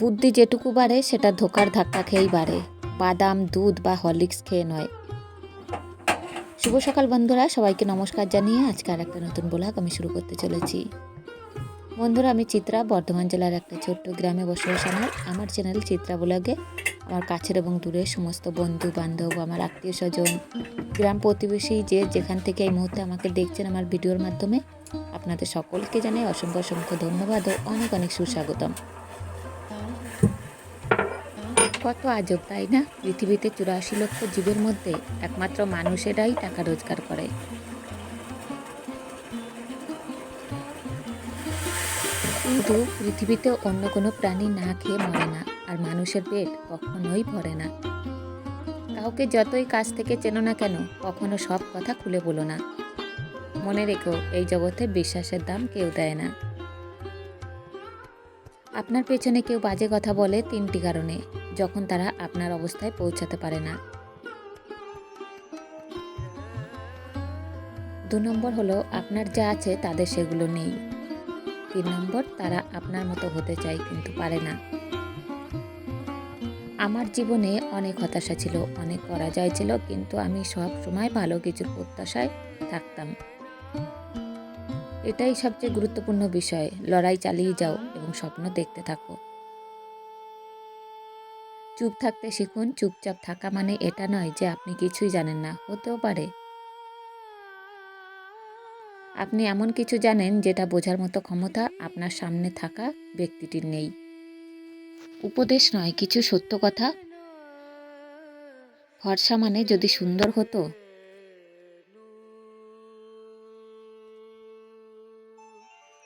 বুদ্ধি যেটুকু বাড়ে, সেটা ধোকার ধাক্কা খেয়েই বাড়ে। বাদাম, দুধ বা হরলিক্স খেয়ে নয়। শুভ সকাল বন্ধুরা, সবাইকে নমস্কার জানিয়ে আজকে আর একটা নতুন ব্লগ আমি শুরু করতে চলেছি। বন্ধুরা, আমি চিত্রা, বর্ধমান জেলার একটা ছোট্ট গ্রামে বসবাস আমার। আমার চ্যানেল চিত্রা ব্লগে আমার কাছের এবং দূরের সমস্ত বন্ধু, বান্ধব, আমার আত্মীয় স্বজন, গ্রাম প্রতিবেশী যে যেখান থেকে এই মুহূর্তে আমাকে দেখছেন আমার ভিডিওর মাধ্যমে, আপনাদের সকলকে জানাই অসংখ্য অসংখ্য ধন্যবাদ ও অনেক অনেক সুস্বাগতম। কত আজব, তাই না? পৃথিবীতে চুরাশি লক্ষ জীবের মধ্যে একমাত্র মানুষেরাই টাকা রোজগার করে। কিন্তু পৃথিবীতে অন্য কোনো প্রাণী না খেয়ে মরে না, আর মানুষের পেট কখনোই ভরে না। কাউকে যতই কাছ থেকে চেনো না কেন, কখনো সব কথা খুলে বলো না। মনে রেখো, এই জগতে বিশ্বাসের দাম কেউ দেয় না। আপনার পেছনে কেউ বাজে কথা বলে তিনটি কারণে, যখন তারা আপনার অবস্থায় পৌঁছাতে পারে না। দু নম্বর হলো, আপনার যা আছে তাদের সেগুলো নেই। তিন নম্বর, তারা আপনার মতো হতে চায় কিন্তু পারে না। আমার জীবনে অনেক হতাশা ছিল, অনেক পরাজয় ছিল, কিন্তু আমি সব সময় ভালো কিছুর প্রত্যাশায় থাকতাম। এটাই সবচেয়ে গুরুত্বপূর্ণ বিষয়। লড়াই চালিয়ে যাও। স্বপ্ন দেখতে থাকো। চুপ থাকতে শিখুন, চুপচাপ থাকা মানে এটা নয় যে আপনি কিছুই জানেন না, হতেও পারে। আপনি এমন কিছু জানেন যেটা বোঝার মতো ক্ষমতা আপনার সামনে থাকা ব্যক্তিটির নেই। উপদেশ নয়, কিছু সত্য কথা। ফর্সা মানে যদি সুন্দর হতো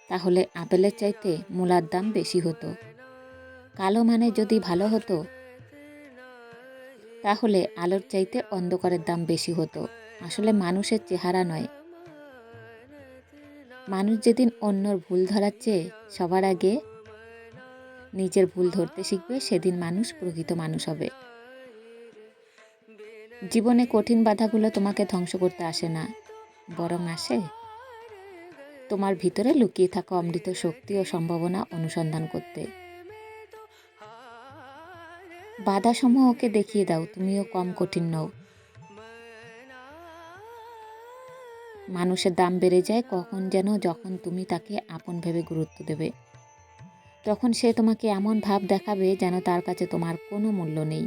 তাহলে আপেলের চাইতে মূলার দাম বেশি হতো। কালো মানে যদি ভালো হতো, তাহলে আলোর চাইতে অন্ধকারের দাম বেশি হতো। আসলে মানুষের চেহারা নয়। মানুষ যেদিন অন্যর ভুল ধরার চেয়ে সবার আগে নিজের ভুল ধরতে শিখবে, সেদিন মানুষ প্রকৃত মানুষ হবে। জীবনে কঠিন বাধাগুলো তোমাকে ধ্বংস করতে আসে না, বরং আসে তোমার ভিতরে লুকিয়ে থাকা অমৃত শক্তি ও সম্ভাবনা অনুসন্ধান করতে। বাধাসমূহকে দেখিয়ে দাও, তুমিও কম কঠিন নও। মানুষের দাম বেড়ে যায়, কখন যেন যখন তুমি তাকে আপন ভেবে গুরুত্ব দেবে। তখন সে তোমাকে এমন ভাব দেখাবে যেন তার কাছে তোমার কোনো মূল্য নেই।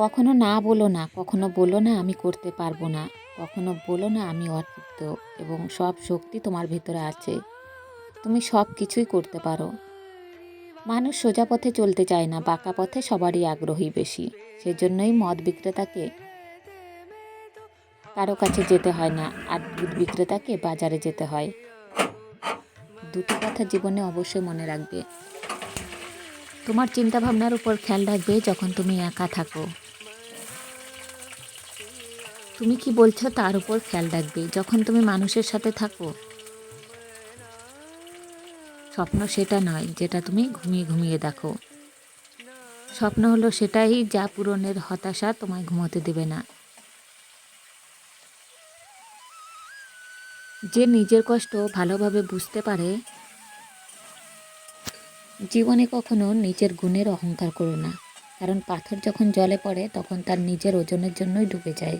কখনো না বলো না, কখনো বলো না আমি করতে পারব না, কখনো বলো না আমি অতৃপ্ত এবং সব শক্তি তোমার ভিতরে আছে। তুমি সব কিছুই করতে পারো। মানুষ সোজা পথে চলতে চায় না, বাঁকা পথে সবারই আগ্রহী বেশি, সেজন্যই মদ বিক্রেতাকে কারও কাছে যেতে হয় না, আর দুধ বিক্রেতাকে বাজারে যেতে হয়। দুটো কথা জীবনে অবশ্যই মনে রাখবে। তোমার চিন্তাভাবনার উপর খেয়াল রাখবে যখন তুমি একা থাকো। তুমি কি বলছো তার উপর খেয়াল রাখবে, যখন তুমি মানুষের সাথে থাকো? স্বপ্ন সেটা নয়, যেটা তুমি ঘুমিয়ে ঘুমিয়ে দেখো। স্বপ্ন হলো সেটাই যা পূরণের হতাশা তোমায় ঘুমোতে দেবে না। যে নিজের কষ্ট ভালোভাবে বুঝতে পারে, জীবনে কখনো নিজের গুণের অহংকার করো না। কারণ পাথর যখন জলে পড়ে, তখন তার নিজের ওজনের জন্যই ডুবে যায়।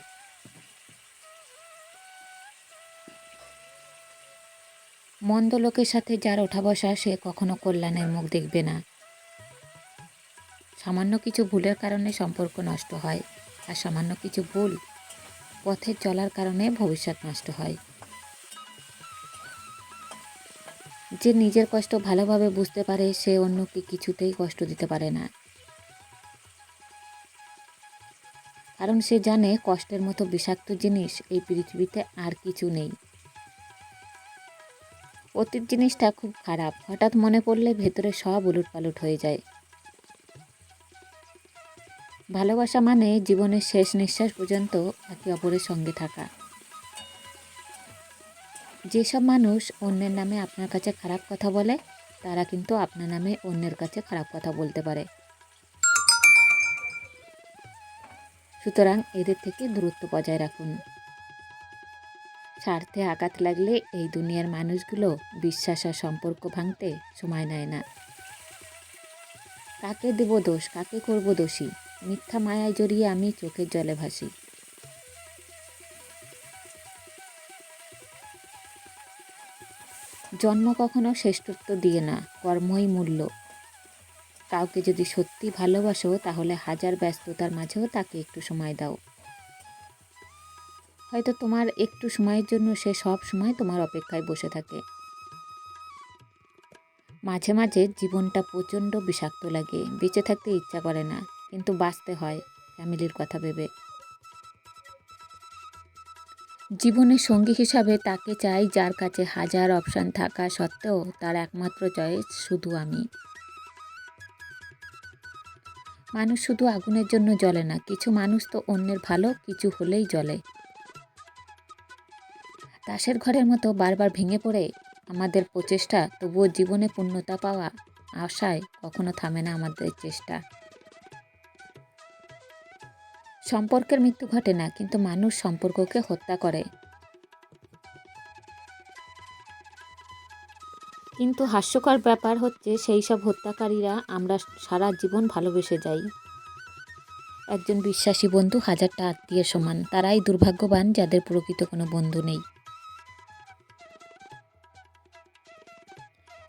মন্দ লোকের সাথে যার ওঠা বসা সে কখনো কল্যাণের মুখ দেখবে না। সামান্য কিছু ভুলের কারণে সম্পর্ক নষ্ট হয় আর সামান্য কিছু ভুল পথে চলার কারণে ভবিষ্যৎ নষ্ট হয়। যে নিজের কষ্ট ভালোভাবে বুঝতে পারে, সে অন্যকে কিছুতেই কষ্ট দিতে পারে না। কারণ সে জানে কষ্টের মতো বিষাক্ত জিনিস এই পৃথিবীতে আর কিছু নেই। অতীত জিনিসটা খুব খারাপ। হঠাৎ মনে পড়লে ভেতরে সব উলুট পালুট হয়ে যায়। ভালোবাসা মানে জীবনের শেষ নিঃশ্বাস পর্যন্ত একে অপরের সঙ্গে থাকা। যেসব মানুষ অন্যের নামে আপনার কাছে খারাপ কথা বলে, তারা কিন্তু আপনার নামে অন্যের কাছে খারাপ কথা বলতে পারে। সুতরাং এদের থেকে দূরত্ব বজায় রাখুন। স্বার্থে আঘাত লাগলে এই দুনিয়ার মানুষগুলো বিশ্বাস আর সম্পর্ক ভাঙতে সময় নেয় না। কাকে দেব দোষ? কাকে করব দোষী? মিথ্যা মায়ায় জড়িয়ে আমি চোখের জলে ভাসি। জন্ম কখনো শ্রেষ্ঠত্ব দিয়ে না, কর্মই মূল্য। কাউকে যদি সত্যি ভালোবাসো, তাহলে হাজার ব্যস্ততার মাঝেও তাকে একটু সময় দাও। হয়তো তোমার একটু সময়ের জন্য সে সব সময় তোমার অপেক্ষায় বসে থাকে। মাঝে মাঝে জীবনটা প্রচণ্ড বিষাক্ত লাগে, বেঁচে থাকতে ইচ্ছা করে না, কিন্তু বাঁচতে হয়, ফ্যামিলির কথা ভেবে। জীবনের সঙ্গী হিসাবে তাকে চাই যার কাছে হাজার অপশান থাকা সত্ত্বেও তার একমাত্র চয়েস শুধু আমি। মানুষ শুধু আগুনের জন্য জ্বলে না, কিছু মানুষ তো অন্যের ভালো, কিছু হলেই জ্বলে। তাসের ঘরের মতো বারবার ভেঙে পড়ে, আমাদের প্রচেষ্টা তবুও জীবনে পূর্ণতা পাওয়া আশায় কখনো থামে না আমাদের চেষ্টা। সম্পর্কের মৃত্যু ঘটে না, কিন্তু মানুষ সম্পর্ককে হত্যা করে। কিন্তু হাস্যকর ব্যাপার হচ্ছে, সেই সব হত্যাকারীরা আমরা সারা জীবন ভালোবেসে যাই। একজন বিশ্বাসী বন্ধু হাজারটা আত্মীয় সমান, তারাই দুর্ভাগ্যবান যাদের প্রকৃত কোনো বন্ধু নেই।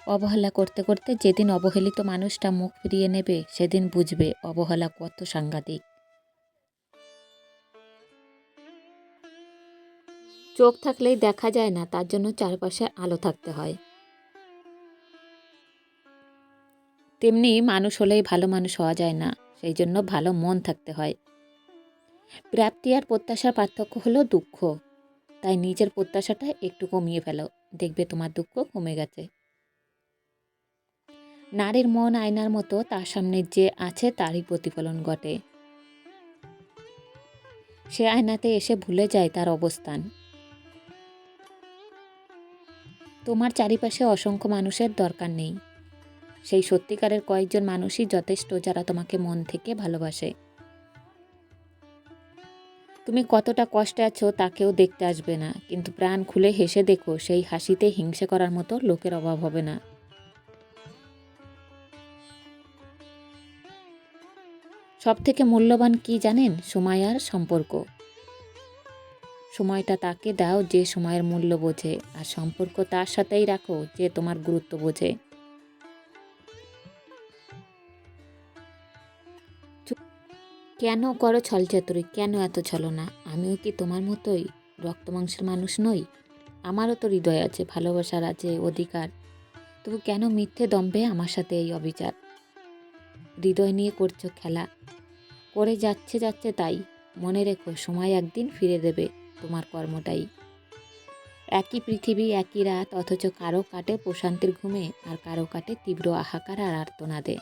অবহেলা করতে করতে যেদিন অবহেলিত মানুষটা মুখ ফিরিয়ে নেবে, সেদিন বুঝবে অবহেলা কত সাংঘাতিক। চোখ থাকলেই দেখা যায় না, তার জন্য চারপাশে আলো থাকতে হয়। তেমনি মানুষ হলেই ভালো মানুষ হওয়া যায় না, সেই জন্য ভালো মন থাকতে হয়। প্রাপ্তি আর প্রত্যাশার পার্থক্য হলো দুঃখ। তাই নিজের প্রত্যাশাটা একটু কমিয়ে ফেলো, দেখবে তোমার দুঃখ কমে গেছে। নারীর মন আয়নার মতো তার সামনে যে আছে তারই প্রতিফলন ঘটে। সে আয়নাতে এসে ভুলে যায় তার অবস্থান। তোমার চারিপাশে অসংখ্য মানুষের দরকার নেই। সেই সত্যিকারের কয়েকজন মানুষই যথেষ্ট যারা তোমাকে মন থেকে ভালোবাসে। তুমি কতটা কষ্টে আছো তাকেও দেখতে আসবে না, কিন্তু প্রাণ খুলে হেসে দেখো, সেই হাসিতে হিংসে করার মতো লোকের অভাব হবে না। সব থেকে মূল্যবান কি জানেন? সময় আর সম্পর্ক। সময়টা তাকে দাও যে সময়ের মূল্য বোঝে, আর সম্পর্ক তার সাথেই রাখো যে তোমার গুরুত্ব বোঝে। কেন করো ছলচাতুরি কেন এত ছলনা? আমিও কি তোমার মতোই রক্ত মাংসের মানুষ নই? আমারও তো হৃদয় আছে, ভালোবাসার আছে, অধিকার। তবু কেন মিথ্যে দম্ভে আমার সাথে এই অবিচার? হৃদয় নিয়ে করছ খেলা। করে যাচ্ছে যাচ্ছে তাই। মনে রেখো, সময় একদিন ফিরে দেবে তোমার কর্মটাই। একই পৃথিবী, একই রাত, অথচ কারও কাটে প্রশান্তির ঘুমে আর কারও কাটে তীব্র আহাকার আর আর্তনাদে।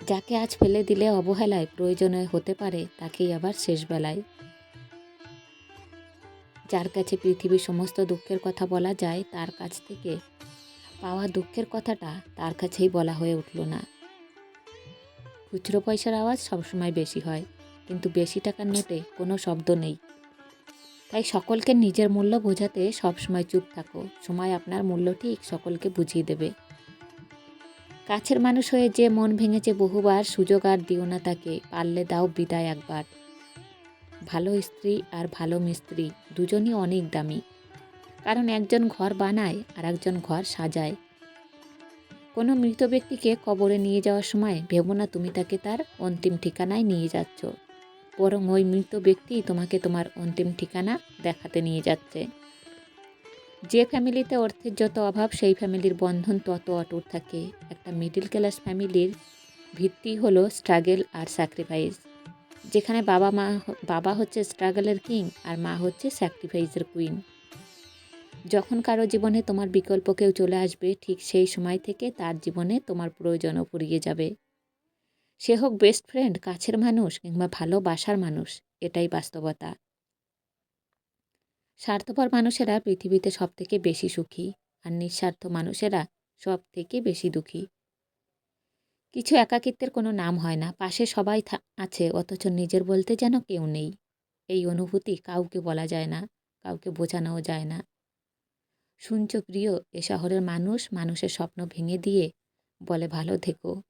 যাকে আজ ফেলে দিলে অবহেলায় প্রয়োজনে হতে পারে, তাকেই আবার শেষ বেলায়। যার কাছে পৃথিবীর সমস্ত দুঃখের কথা বলা যায়, তার কাছ থেকে পাওয়া দুঃখের কথাটা তার কাছেই বলা হয়ে উঠল না। খুচরো পয়সার আওয়াজ সবসময় বেশি হয়, কিন্তু বেশি টাকার নোটে কোনো শব্দ নেই। তাই সকলকে নিজের মূল্য বোঝাতে সবসময় চুপ থাকো, সময় আপনার মূল্য ঠিক সকলকে বুঝিয়ে দেবে। কাছের মানুষ হয়ে যে মন ভেঙেছে বহুবার সুযোগ আর দিও না তাকে, পারলে দাও বিদায় একবার। ভালো স্ত্রী আর ভালো মিস্ত্রি, দুজনই অনেক দামি। কারণ একজন ঘর বানায় আর একজন ঘর সাজায়। কোনো মৃত ব্যক্তিকে কবরে নিয়ে যাওয়ার সময় ভেবো না তুমি তাকে তার অন্তিম ঠিকানায় নিয়ে যাচ্ছ। বরং ওই মৃত ব্যক্তি তোমাকে তোমার অন্তিম ঠিকানা দেখাতে নিয়ে যাচ্ছে। যে ফ্যামিলিতে অর্থের যত অভাব, সেই ফ্যামিলির বন্ধন তত অটুট থাকে। একটা মিডিল ক্লাস ফ্যামিলির ভিত্তি হলো স্ট্রাগেল আর স্যাক্রিফাইস যেখানে বাবা মা, বাবা হচ্ছে স্ট্রাগলের কিং আর মা হচ্ছে স্যাক্রিফাইসের কুইন যখন কারও জীবনে তোমার বিকল্প কেউ চলে আসবে, ঠিক সেই সময় থেকে তার জীবনে তোমার প্রয়োজনও ফুরিয়ে যাবে। সে হোক বেস্ট ফ্রেন্ড কাছের মানুষ কিংবা ভালোবাসার মানুষ, এটাই বাস্তবতা। স্বার্থপর মানুষেরা পৃথিবীতে সব থেকে বেশি সুখী, আর নিঃস্বার্থ মানুষেরা সব থেকে বেশি দুঃখী। কিছু একাকিত্বের কোনো নাম হয় না, পাশে সবাই আছে, অথচ নিজের বলতে যেন কেউ নেই। এই অনুভূতি কাউকে বলা যায় না, কাউকে বোঝানোও যায় না। শুনছ প্রিয়, এ শহরের মানুষ মানুষের স্বপ্ন ভেঙে দিয়ে বলে, ভালো থেকো।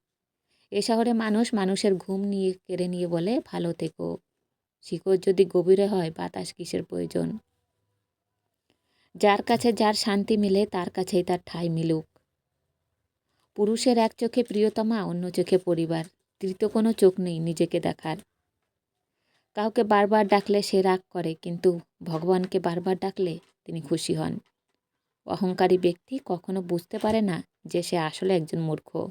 এ শহরে মানুষ মানুষের ঘুম নিয়ে কেড়ে নিয়ে বলে, ভালো থেকো। শিকড় যদি গভীরে হয়, বাতাস কিসের প্রয়োজন? যার কাছে যার শান্তি মিলে, তার কাছেই তার ঠাঁই মিলুক। পুরুষের এক চোখে প্রিয়তমা, অন্য চোখে পরিবার। তৃতীয় কোনো চোখ নেই নিজেকে দেখার। কাউকে বারবার ডাকলে সে রাগ করে, কিন্তু ভগবানকে বারবার ডাকলে তিনি খুশি হন। অহংকারী ব্যক্তি কখনো বুঝতে পারে না যে সে আসলে একজন মূর্খ।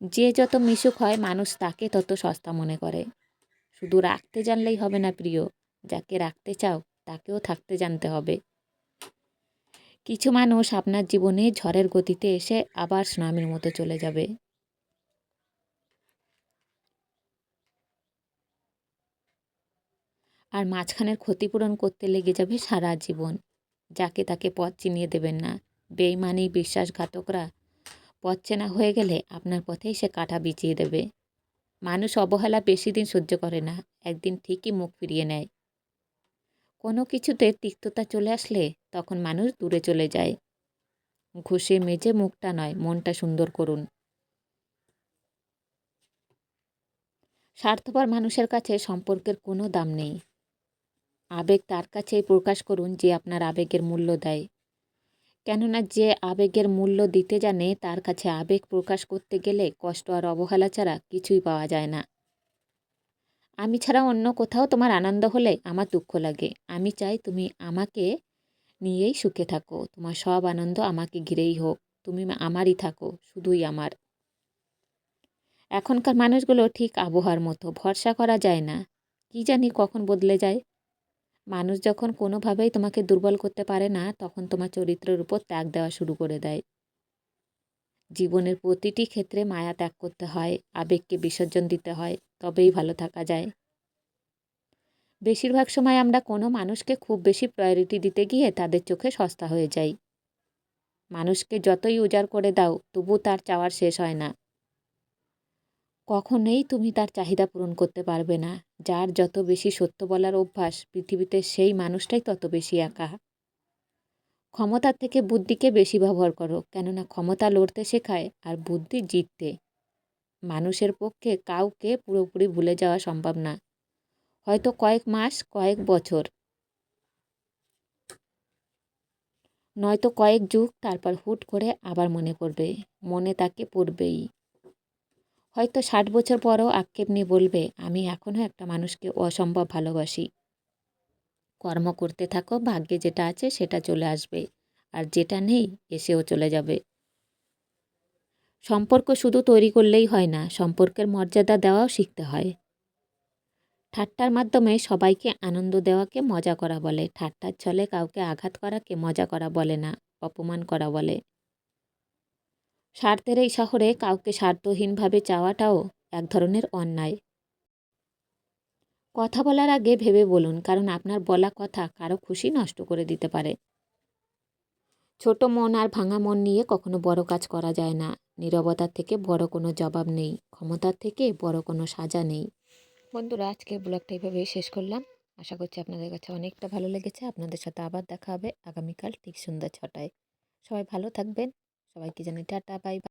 যে যত মিশুক হয়, মানুষ তাকে তত সস্তা মনে করে। শুধু রাখতে জানলেই হবে না প্রিয়, যাকে রাখতে চাও, তাকেও থাকতে জানতে হবে। কিছু মানুষ আপনার জীবনে ঝড়ের গতিতে এসে আবার সুনামির মতো চলে যাবে। আর মাঝখানের ক্ষতিপূরণ করতে লেগে যাবে সারা জীবন। যাকে তাকে পথ চিনিয়ে দেবেন না। বেইমানি বিশ্বাসঘাতকরা পথ চেনা হয়ে গেলে আপনার পথেই সে কাঁটা বিছিয়ে দেবে। মানুষ অবহেলা বেশি দিন সহ্য করে না, একদিন ঠিকই মুখ ফিরিয়ে নেয়। কোনো কিছুতে তিক্ততা চলে আসলে তখন মানুষ দূরে চলে যায়। ঘষে মেজে মুখটা নয়, মনটা সুন্দর করুন। স্বার্থপর মানুষের কাছে সম্পর্কের কোনো দাম নেই। আবেগ তার কাছেই প্রকাশ করুন যে আপনার আবেগের মূল্য দেয়। কেননা যে আবেগের মূল্য দিতে জানে, তার কাছে আবেগ প্রকাশ করতে গেলে কষ্ট আর অবহেলা ছাড়া কিছুই পাওয়া যায় না। আমি ছাড়া অন্য কোথাও তোমার আনন্দ হলে আমার দুঃখ লাগে। আমি চাই তুমি আমাকে নিয়েই সুখে থাকো। তোমার সব আনন্দ আমাকে ঘিরেই হোক। তুমি আমারই থাকো, শুধুই আমার। এখনকার মানুষগুলো ঠিক আবহাওয়ার মতো, ভরসা করা যায় না। কি জানি কখন বদলে যায়। মানুষ যখন কোনোভাবেই তোমাকে দুর্বল করতে পারে না, তখন তোমার চরিত্রের উপর ত্যাগ দেওয়া শুরু করে দেয়। জীবনের প্রতিটি ক্ষেত্রে মায়া ত্যাগ করতে হয়, আবেগকে বিসর্জন দিতে হয়, তবেই ভালো থাকা যায়। বেশিরভাগ সময় আমরা কোনো মানুষকে খুব বেশি প্রায়োরিটি দিতে গিয়ে তাদের চোখে সস্তা হয়ে যাই। মানুষকে যতই উজাড় করে দাও, তবু তার চাওয়ার শেষ হয় না। কখনোই তুমি তার চাহিদা পূরণ করতে পারবে না। যার যত বেশি সত্য বলার অভ্যাস, পৃথিবীতে সেই মানুষটাই তত বেশি একা। ক্ষমতার থেকে বুদ্ধিকে বেশি ব্যবহার করো, কেননা ক্ষমতা লড়তে শেখায় আর বুদ্ধি জিততে। মানুষের পক্ষে কাউকে পুরোপুরি ভুলে যাওয়া সম্ভব না। হয়তো কয়েক মাস, কয়েক বছর। নয়তো কয়েক যুগ, তারপর হুট করে আবার মনে পড়বে। মনে তাকে পড়বেই। হয়তো ষাট বছর পরও আক্ষেপ নিয়ে বলবে, আমি এখনও একটা মানুষকে অসম্ভব ভালোবাসি। কর্ম করতে থাকো, ভাগ্যে যেটা আছে সেটা চলে আসবে। আর যেটা নেই, এসেও চলে যাবে। সম্পর্ক শুধু তৈরি করলেই হয় না, সম্পর্কের মর্যাদা দেওয়াও শিখতে হয়। ঠাট্টার মাধ্যমে সবাইকে আনন্দ দেওয়াকে মজা করা বলে, ঠাট্টার ছলে কাউকে আঘাত করাকে মজা করা বলে না, অপমান করা বলে। স্বার্থের এই শহরে কাউকে স্বার্থহীনভাবে চাওয়াটাও এক ধরনের অন্যায়। কথা বলার আগে ভেবে বলুন, কারণ আপনার বলা কথা কারও খুশি নষ্ট করে দিতে পারে। ছোট মন আর ভাঙা মন নিয়ে কখনো বড় কাজ করা যায় না। নীরবতার থেকে বড় কোনো জবাব নেই, ক্ষমতার থেকে বড় কোনো সাজা নেই। বন্ধুরা আজকে ব্লগটা এইভাবেই শেষ করলাম। আশা করছি আপনাদের কাছে অনেকটা ভালো লেগেছে। আপনাদের সাথে আবার দেখা হবে আগামীকাল ঠিক সন্ধ্যা ছটায়। সবাই ভালো থাকবেন। সবাইকে জানাই টাটা বাই